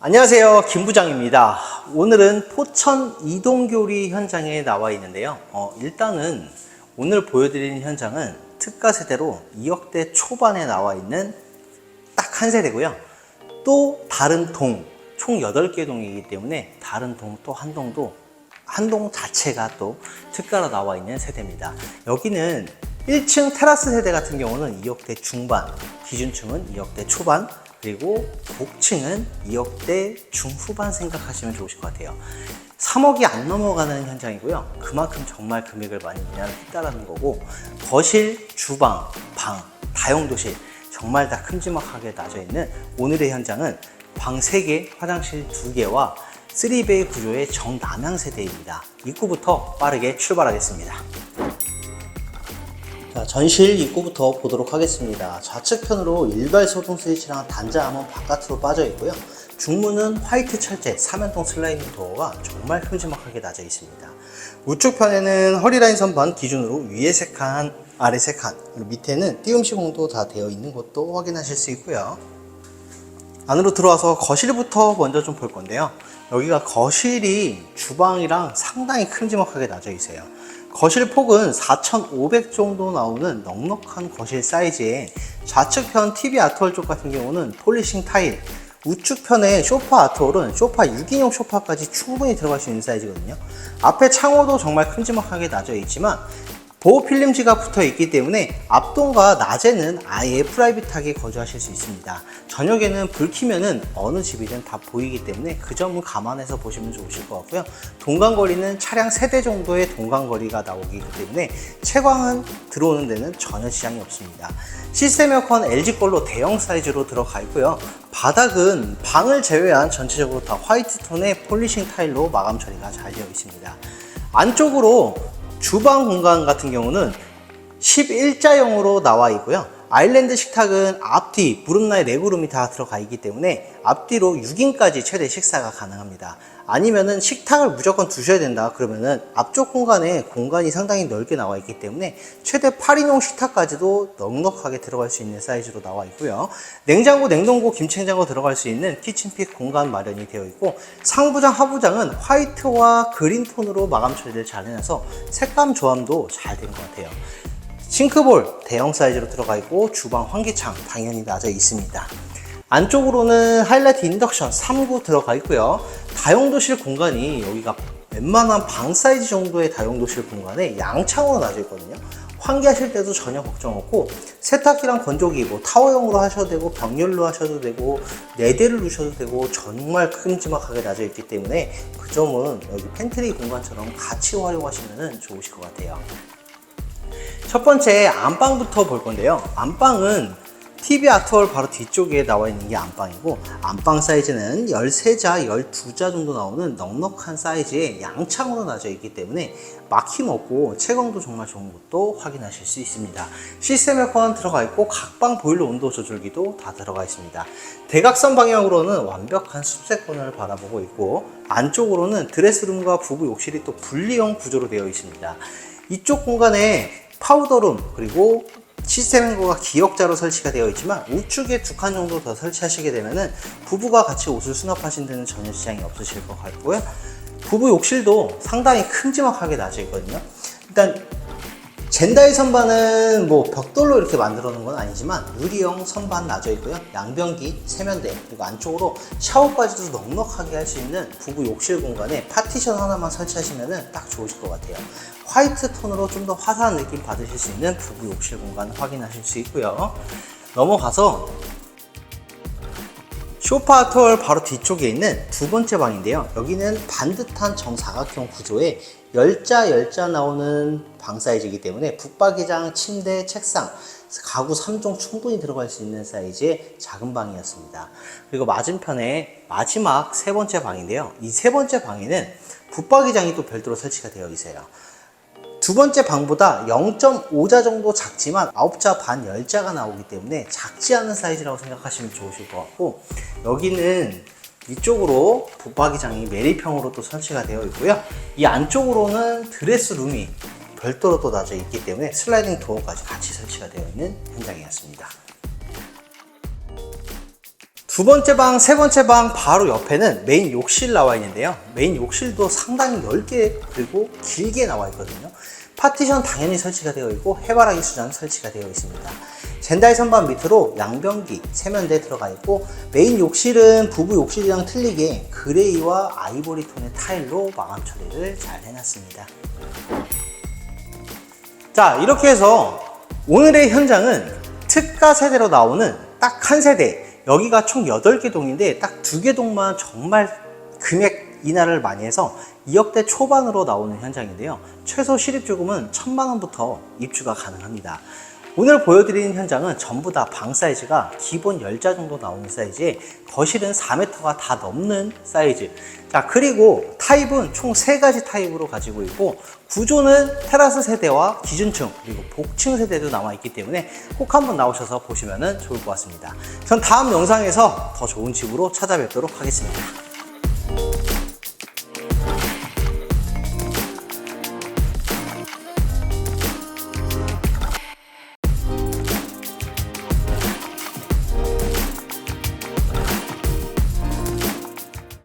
안녕하세요. 김 부장입니다. 오늘은 포천 이동교리 현장에 나와 있는데요. 어, 일단은 오늘 보여드리는 현장은 특가 세대로 2억대 초반에 나와 있는 딱 한 세대고요. 또 다른 동, 총 8개 동이기 때문에 다른 동 또 한 동도 한 동 자체가 또 특가로 나와 있는 세대입니다. 여기는 1층 테라스 세대 같은 경우는 2억대 중반, 기준층은 2억대 초반, 그리고 복층은 2억대 중후반 생각하시면 좋으실 것 같아요. 3억이 안 넘어가는 현장이고요. 그만큼 정말 금액을 많이 인하했다라는 거고, 거실, 주방, 방, 다용도실, 정말 다 큼지막하게 나져 있는 오늘의 현장은 방 3개, 화장실 2개와 3베이 구조의 정남향 세대입니다. 입구부터 빠르게 출발하겠습니다. 자, 전실 입구부터 보도록 하겠습니다. 좌측편으로 일괄 소동 스위치랑 단자함은 바깥으로 빠져 있고요. 중문은 화이트 철제 3연동 슬라이딩 도어가 정말 큼지막하게 낮아 있습니다. 우측 편에는 허리라인 선반 기준으로 위에 3칸, 아래 3칸, 그리고 밑에는 띄움 시공도 다 되어 있는 것도 확인하실 수 있고요. 안으로 들어와서 거실부터 먼저 좀 볼 건데요. 여기가 거실이 주방이랑 상당히 큼지막하게 낮아 있어요. 거실 폭은 4,500 정도 나오는 넉넉한 거실 사이즈에 좌측편 TV 아트월 쪽 같은 경우는 폴리싱 타일, 우측편의 소파 아트월은 소파 6인용 소파까지 충분히 들어갈 수 있는 사이즈거든요. 앞에 창호도 정말 큼지막하게 낮아 있지만 보호 필름지가 붙어 있기 때문에 앞동과 낮에는 아예 프라이빗하게 거주하실 수 있습니다. 저녁에는 불 켜면은 어느 집이든 다 보이기 때문에 그 점을 감안해서 보시면 좋으실 것 같고요. 동간거리는 차량 세대 정도의 동간거리가 나오기 때문에 채광은 들어오는 데는 전혀 지장이 없습니다. 시스템 에어컨 LG 걸로 대형 사이즈로 들어가 있고요. 바닥은 방을 제외한 전체적으로 다 화이트 톤의 폴리싱 타일로 마감 처리가 잘 되어 있습니다. 안쪽으로 주방 공간 같은 경우는 11자형으로 나와 있고요. 아일랜드 식탁은 앞뒤, 무릎나의 레그룸이 다 들어가 있기 때문에 앞뒤로 6인까지 최대 식사가 가능합니다. 아니면은 식탁을 무조건 두셔야 된다 그러면은 앞쪽 공간에 공간이 상당히 넓게 나와 있기 때문에 최대 8인용 식탁까지도 넉넉하게 들어갈 수 있는 사이즈로 나와 있고요. 냉장고, 냉동고, 김치냉장고 들어갈 수 있는 키친핏 공간 마련이 되어 있고 상부장, 하부장은 화이트와 그린 톤으로 마감 처리를 잘 해놔서 색감 조합도 잘 된 것 같아요. 싱크볼 대형 사이즈로 들어가 있고 주방 환기창 당연히 낮아 있습니다. 안쪽으로는 하이라이트 인덕션 3구 들어가 있고요. 다용도실 공간이 여기가 웬만한 방 사이즈 정도의 다용도실 공간에 양창으로 나져 있거든요. 환기하실 때도 전혀 걱정 없고 세탁기랑 건조기 뭐 타워용으로 하셔도 되고 병렬로 하셔도 되고 네 대를 두셔도 되고 정말 큼지막하게 나져 있기 때문에 그 점은 여기 팬트리 공간처럼 같이 활용하시면 좋으실 것 같아요. 첫 번째 안방부터 볼 건데요. 안방은 TV 아트월 바로 뒤쪽에 나와 있는 게 안방이고 안방 사이즈는 13자, 12자 정도 나오는 넉넉한 사이즈의 양창으로 나져 있기 때문에 막힘 없고 채광도 정말 좋은 것도 확인하실 수 있습니다. 시스템 에어컨 들어가 있고 각방 보일러 온도 조절기도 다 들어가 있습니다. 대각선 방향으로는 완벽한 숲세권을 바라보고 있고 안쪽으로는 드레스룸과 부부 욕실이 또 분리형 구조로 되어 있습니다. 이쪽 공간에 파우더룸 그리고 시스템 행거가 기역자로 설치가 되어 있지만 우측에 두 칸 정도 더 설치하시게 되면은 부부가 같이 옷을 수납하신 데는 전혀 지장이 없으실 것 같고요. 부부 욕실도 상당히 큼지막하게 나져 있거든요. 일단 젠다이 선반은 뭐 벽돌로 이렇게 만들어 놓은 건 아니지만 유리형 선반 나져 있고요. 양변기, 세면대, 그리고 안쪽으로 샤워까지도 넉넉하게 할 수 있는 부부 욕실 공간에 파티션 하나만 설치하시면 딱 좋으실 것 같아요. 화이트 톤으로 좀 더 화사한 느낌 받으실 수 있는 부부 욕실 공간 확인하실 수 있고요. 넘어가서 쇼파 톨 바로 뒤쪽에 있는 두 번째 방인데요. 여기는 반듯한 정사각형 구조의 열자 열자 나오는 방 사이즈이기 때문에 북박이장, 침대, 책상, 가구 3종 충분히 들어갈 수 있는 사이즈의 작은 방이었습니다. 그리고 맞은편에 마지막 세 번째 방인데요. 이 세 번째 방에는 붙박이장이 또 별도로 설치가 되어 있어요. 두 번째 방보다 0.5자 정도 작지만 9자 반 10자가 나오기 때문에 작지 않은 사이즈라고 생각하시면 좋으실 것 같고 여기는 위쪽으로 붙박이장이 메리평으로 또 설치가 되어 있고요. 이 안쪽으로는 드레스룸이 별도로 또 놔져 있기 때문에 슬라이딩 도어까지 같이 설치가 되어 있는 현장이었습니다. 두 번째 방, 세 번째 방 바로 옆에는 메인 욕실 나와 있는데요. 메인 욕실도 상당히 넓게 그리고 길게 나와 있거든요. 파티션 당연히 설치가 되어 있고 해바라기 수전 설치가 되어 있습니다. 젠다이 선반 밑으로 양변기 세면대 들어가 있고 메인 욕실은 부부 욕실이랑 틀리게 그레이와 아이보리 톤의 타일로 마감 처리를 잘 해놨습니다. 자 이렇게 해서 오늘의 현장은 특가 세대로 나오는 딱 한 세대 여기가 총 8개 동인데 딱 2개 동만 정말 금액 인하를 많이 해서 2억대 초반으로 나오는 현장인데요. 최소 실입주금은 1000만 원부터 입주가 가능합니다 오늘 보여드리는 현장은 전부 다 방 사이즈가 기본 10자 정도 나오는 사이즈에 거실은 4m가 다 넘는 사이즈. 자 그리고 타입은 총 3가지 타입으로 가지고 있고 구조는 테라스 세대와 기준층 그리고 복층 세대도 남아 있기 때문에 꼭 한번 나오셔서 보시면 좋을 것 같습니다. 전 다음 영상에서 더 좋은 집으로 찾아뵙도록 하겠습니다